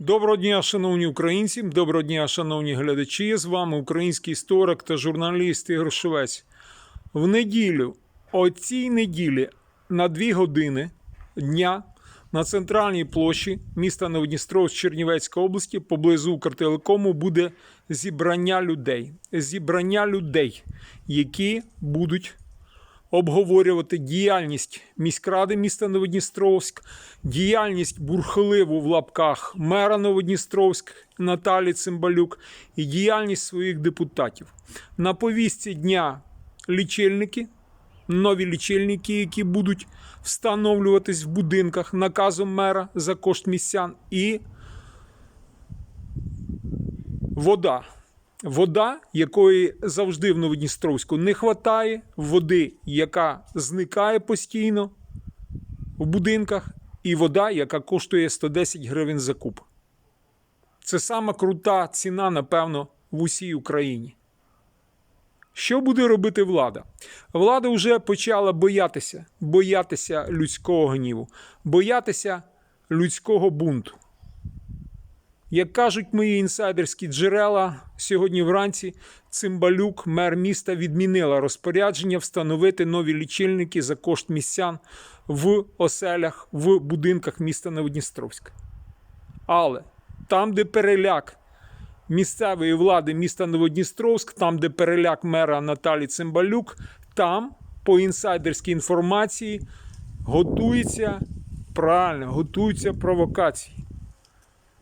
Доброго дня, шановні українці, доброго дня, шановні глядачі. З вами український історик та журналіст Ігор Швець. В неділю, о цій неділі, на дві години дня на центральній площі міста Новодністровськ Чернівецької області поблизу Укртелекому буде зібрання людей. Зібрання людей, які будуть обговорювати діяльність міськради міста Новодністровськ, діяльність бурхливу в лапках мера Новодністровськ Наталі Цимбалюк і діяльність своїх депутатів. На повістці дня лічильники, нові лічильники, які будуть встановлюватись в будинках наказом мера за кошт містян, і вода. Вода, якої завжди в Новодністровську не вистачає, води, яка зникає постійно в будинках, і вода, яка коштує 110 гривень за куб. Це сама крута ціна, напевно, в усій Україні. Що буде робити влада? Влада вже почала боятися, боятися людського гніву, боятися людського бунту. Як кажуть мої інсайдерські джерела, сьогодні вранці Цимбалюк, мер міста, відмінила розпорядження встановити нові лічильники за кошт містян в оселях, в будинках міста Новодністровська. Але там, де переляк місцевої влади міста Новодністровськ, там, де переляк мера Наталі Цимбалюк, там, по інсайдерській інформації, готується правильно, готуються провокації.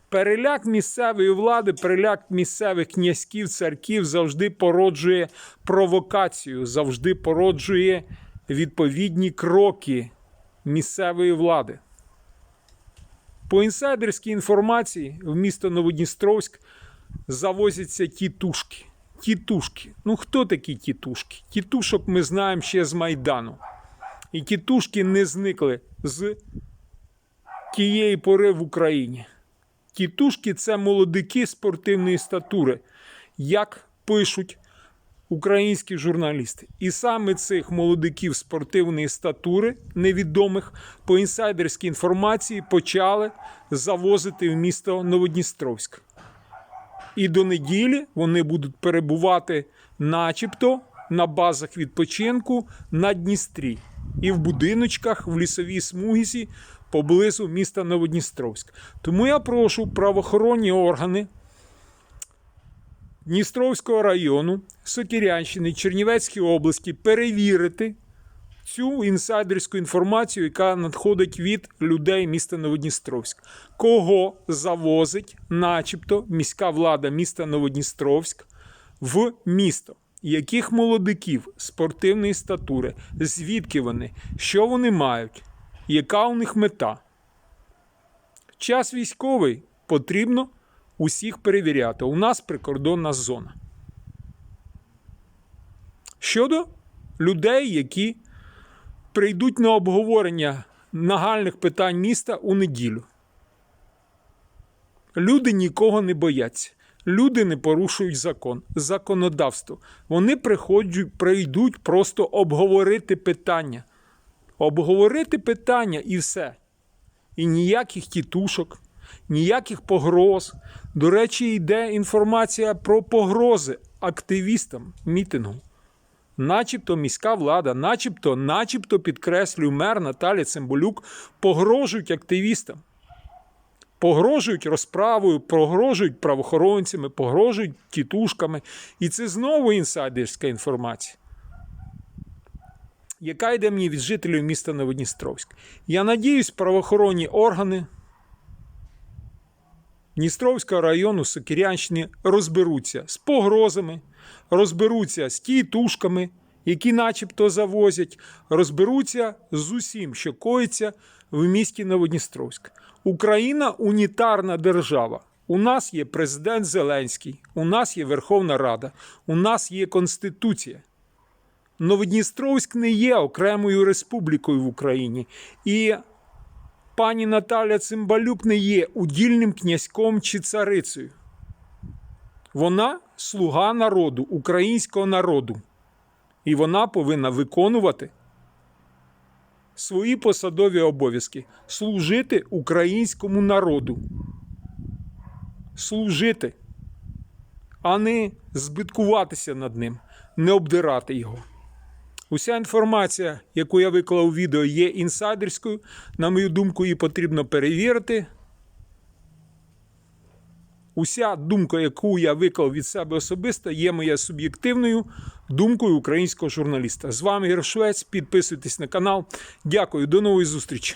Переляк місцевої влади, переляк місцевих князьків, царків завжди породжує провокацію, завжди породжує відповідні кроки місцевої влади. По інсайдерській інформації в місто Новодністровськ завозяться тітушки. Тітушки. Ну хто такі тітушки? Тітушок ми знаємо ще з Майдану. І тітушки не зникли з тієї пори в Україні. Тітушки це молодики спортивної статури, як пишуть українські журналісти. І саме цих молодиків спортивної статури, невідомих по інсайдерській інформації, почали завозити в місто Новодністровськ. І до неділі вони будуть перебувати, начебто, на базах відпочинку на Дністрі і в будиночках в лісовій смугісі поблизу міста Новодністровськ. Тому я прошу правоохоронні органи Дністровського району, Сокірянщини, Чернівецької області перевірити цю інсайдерську інформацію, яка надходить від людей міста Новодністровськ. Кого завозить, начебто, міська влада міста Новодністровськ в місто? Яких молодиків спортивної статури, звідки вони, що вони мають, яка у них мета? Час військовий потрібно усіх перевіряти. У нас прикордонна зона. Щодо людей, які прийдуть на обговорення нагальних питань міста у неділю. Люди нікого не бояться. Люди не порушують закон, законодавство. Вони приходять, прийдуть просто обговорити питання. Обговорити питання і все. І ніяких тітушок, ніяких погроз. До речі, йде інформація про погрози активістам мітингу. Начебто міська влада, начебто, начебто підкреслюю мер Наталі Цимбалюк, погрожують активістам. Погрожують розправою, погрожують правоохоронцями, погрожують тітушками. І це знову інсайдерська інформація, яка йде мені від жителів міста Новодністровськ. Я надіюсь, правоохоронні органи Дністровського району Сокирянщини розберуться з погрозами, розберуться з тітушками, які начебто завозять, розберуться з усім, що коїться в місті Новодністровськ. Україна унітарна держава. У нас є президент Зеленський, у нас є Верховна Рада, у нас є Конституція. Новодністровськ не є окремою республікою в Україні. І пані Наталя Цимбалюк не є удільним князьком чи царицею. Вона слуга народу, українського народу. І вона повинна виконувати свої посадові обов'язки, служити українському народу. служити, а не збиткуватися над ним, не обдирати його. Уся інформація, яку я виклав у відео, є інсайдерською. На мою думку, її потрібно перевірити. Уся думка, яку я виклав від себе особисто, є моєю суб'єктивною думкою українського журналіста. З вами Гершвець. Підписуйтесь на канал. Дякую, до нової зустрічі.